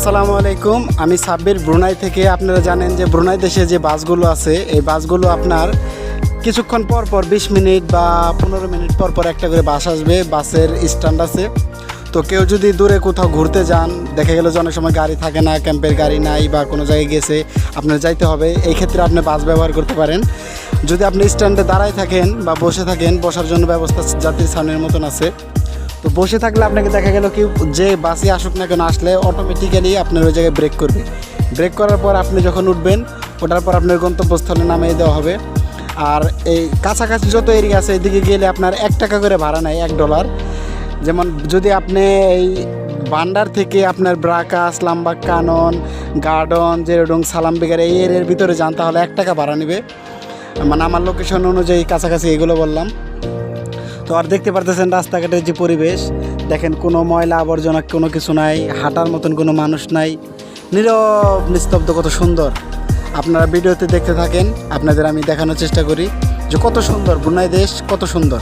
আসসালামু আলাইকুম। আমি সাব্বির ব্রুনাই থেকে। আপনারা জানেন যে ব্রুনাই দেশে যে বাসগুলো আছে, এই বাসগুলো আপনার কিছুক্ষণ পর পর বিশ মিনিট বা পনেরো মিনিট পর পর একটা করে বাস আসবে, বাসের স্ট্যান্ড আছে। তো কেউ যদি দূরে কোথাও ঘুরতে যান, দেখা গেল যে অনেক সময় গাড়ি থাকে না, ক্যাম্পের গাড়ি নাই বা কোনো জায়গায় গেছে, আপনার যাইতে হবে। এই ক্ষেত্রে আপনি বাস ব্যবহার করতে পারেন। যদি আপনি স্ট্যান্ডে দাঁড়ায় থাকেন বা বসে থাকেন, বসার জন্য ব্যবস্থা জাতির সামনের মতন আছে। তো বসে থাকলে আপনাকে দেখা গেল কি, যে বাসে আসুক না কেন, আসলে অটোমেটিক্যালি আপনার ওই জায়গায় ব্রেক করবে। ব্রেক করার পর আপনি যখন উঠবেন, ওঠার পর আপনার গন্তব্যস্থলে নামিয়ে দেওয়া হবে। আর এই কাছাকাছি যত এরিয়া আছে, এদিকে গেলে আপনার এক টাকা করে ভাড়া নেয়, এক ডলার যেমন যদি আপনি এই বান্ডার থেকে আপনার ব্রাকাস লাম্বাক কানন, গার্ডন, জেরোডং, সালাম বেগার এই এরিয়ার ভিতরে যান, তাহলে এক টাকা ভাড়া নেবে। মানে আমার লোকেশন অনুযায়ী কাছাকাছি এগুলো বললাম। তো আর দেখতে পারতেছেন রাস্তাঘাটের যে পরিবেশ। দেখেন কোনো ময়লা আবর্জনা, কোনো কিছু নাই, হাঁটার মতন কোনো মানুষ নাই। নীরব, নিস্তব্ধ, কত সুন্দর। আপনারা ভিডিওতে দেখতে থাকেন, আপনাদের আমি দেখানোর চেষ্টা করি যে কত সুন্দর, বুনাই দেশ কত সুন্দর।